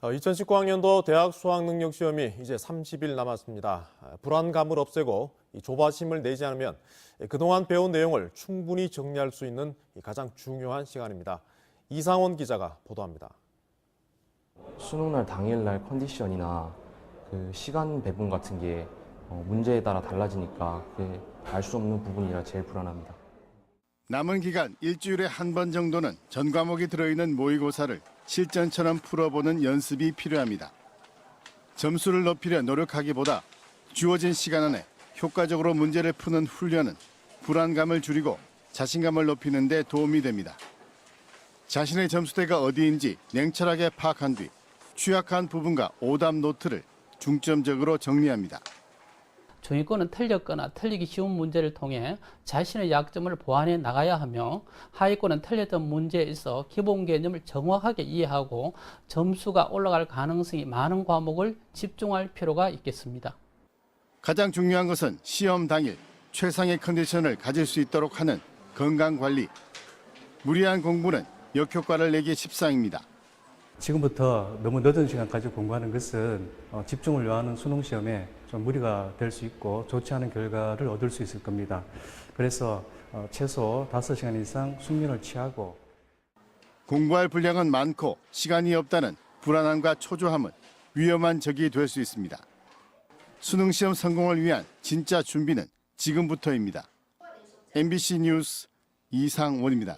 2019학년도 대학 수학능력 시험이 이제 30일 남았습니다. 아, 불안감을 없애고 이 조바심을 내지 않으면 그동안 배운 내용을 충분히 정리할 수 있는 이 가장 중요한 시간입니다. 이상원 기자가 보도합니다. 수능 날 당일 날 컨디션이나 그 시간 배분 같은 게 어, 문제에 따라 달라지니까 알 수 없는 부분이라 제일 불안합니다. 남은 기간 일주일에 한 번 정도는 전 과목이 들어있는 모의고사를 실전처럼 풀어보는 연습이 필요합니다. 점수를 높이려 노력하기보다 주어진 시간 안에 효과적으로 문제를 푸는 훈련은 불안감을 줄이고 자신감을 높이는 데 도움이 됩니다. 자신의 점수대가 어디인지 냉철하게 파악한 뒤 취약한 부분과 오답 노트를 중점적으로 정리합니다. 중위권은 틀렸거나 틀리기 쉬운 문제를 통해 자신의 약점을 보완해 나가야 하며 하위권은 틀렸던 문제에 있어 기본 개념을 정확하게 이해하고 점수가 올라갈 가능성이 많은 과목을 집중할 필요가 있겠습니다. 가장 중요한 것은 시험 당일 최상의 컨디션을 가질 수 있도록 하는 건강 관리. 무리한 공부는 역효과를 내기 십상입니다. 지금부터 너무 늦은 시간까지 공부하는 것은 어, 집중을 요하는 수능 시험에 좀 무리가 될 수 있고 좋지 않은 결과를 얻을 수 있을 겁니다. 그래서 어, 최소 5시간 이상 숙면을 취하고 공부할 분량은 많고 시간이 없다는 불안함과 초조함은 위험한 적이 될 수 있습니다. 수능 시험 성공을 위한 진짜 준비는 지금부터입니다. MBC 뉴스 이상원입니다.